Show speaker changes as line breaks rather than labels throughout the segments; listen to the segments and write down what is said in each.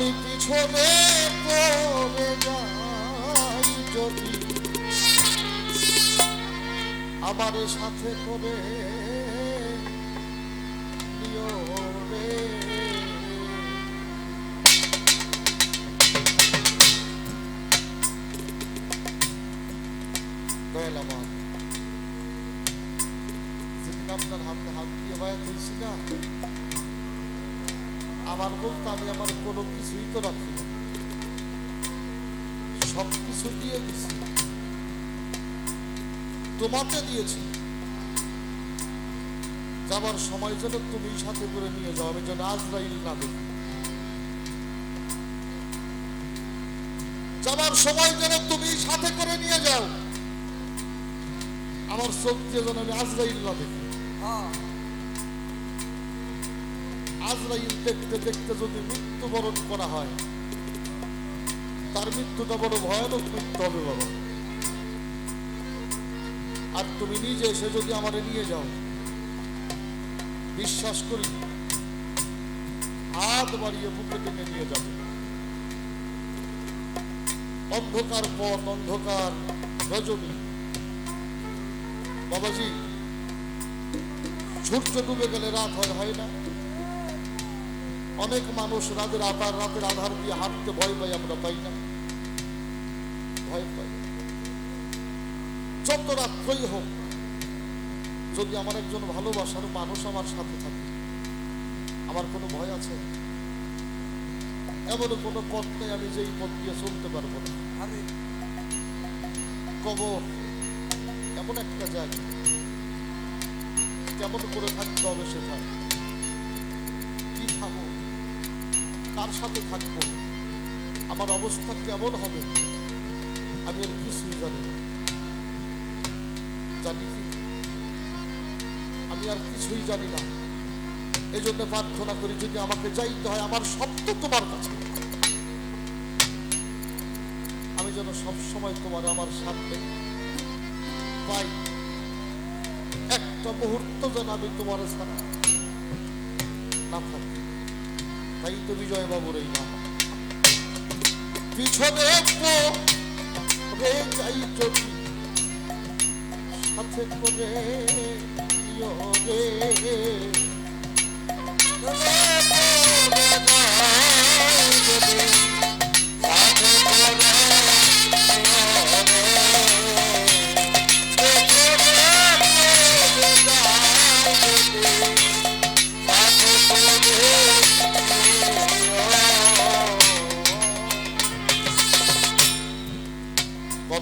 আমি পিছনে পড়ে যাই যদি। আমার সাথে করে আপনার হাতে হাত দিয়ে বায়াত হয়েছি না আমার বলতে আমি আমার কোনো কিছুই তো রাখি না। সব কিছু দিয়ে দিছি। তোমাকে দিয়েছি। যাবার সময় যেন তুমি সাথে করে নিয়ে যাও, আমি যেন আজরাইল না দেখি। যাবার সময় যেন তুমি সাথে করে নিয়ে যাও, আমার দিয়ে যেন আমি আজরাইল না দেখি।
হ্যাঁ।
আজরাইল দেখতে দেখতে যদি মৃত্যুবরণ করা হয়, তার মৃত্যুটা বড় ভয়ানক মৃত্যু হবে বাবা। আর তুমি নিজে এসে যদি আমারে নিয়ে যাও, বিশ্বাস করি, হাত বাড়িয়ে বুকে টেনে নিয়ে যাবে। অন্ধকার পথ, অন্ধকার রজনী। বাবাজি, সূর্য ডুবে গেলে রাত হয় হয় না। অনেক মানুষ রাতের আধার রাতের আধার দিয়ে হাঁটতে ভয় পাই আমরা পাই না। ভয় পাই। যত রাত্রই হোক যদি আমার একজন ভালোবাসার মানুষ আমার সাথে থাকে আমার কোনো ভয় আছে? এমন কোনো পথ নেই আমি যেই পথ দিয়ে চলতে পারব না।
আমি
কবর এমন একটা জায়গা। কেমন করে থাকতে হবে সেখানে কি খাব কার সাথে থাকব? আমার অবস্থা কেমন হবে? আমি আর কিছুই জানি না। জানি কি? আমি আর কিছুই জানি না। এই জন্য প্রার্থনা করি, যদি আমাকে যাইতে হয়, আমার তো তোমার কাছে। আমি যেন সব সময় তোমার আমার সামনে পাই। একটা মুহূর্ত যেন আমি তোমার ছাড়া না থাকি। তাই তো বিজয় বাবুর এই নাম। পিছনে রে যাই চটি সাথে করে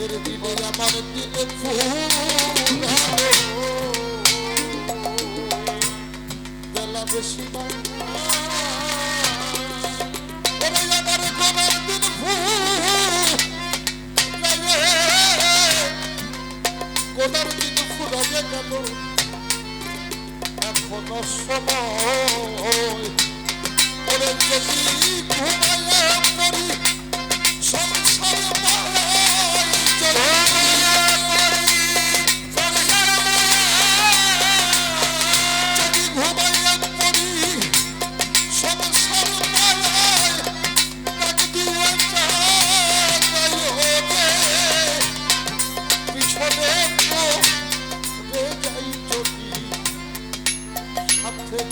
আজকের দিনে আমার দিনে ফুরালো বেলা বেশি গোলার দিন ফুরাইয়া গেল। এখনও সময়। যদি ঘুমাইয়া পড়ি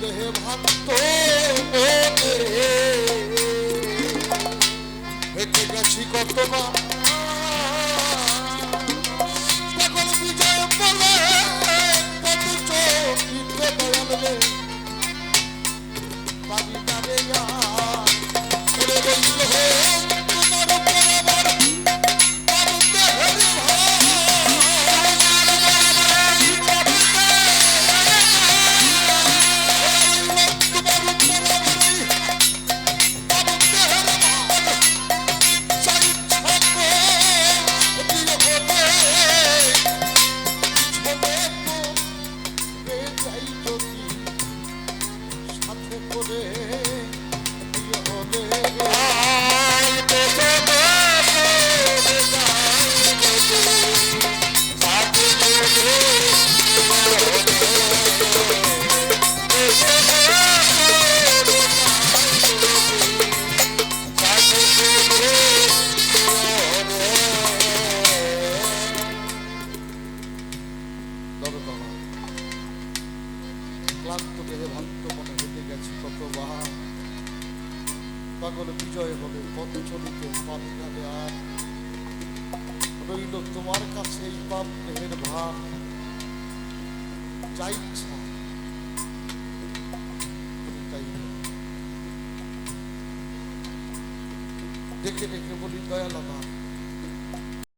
দেহে মনে হেঁটে গেছি কতবার তখন বিজয় বলে কত চোখে দয়াল তোমার কাছে এই পাপ দেহের ভার যা ইচ্ছা। ডেকে ডেকে বলি দয়াল আমার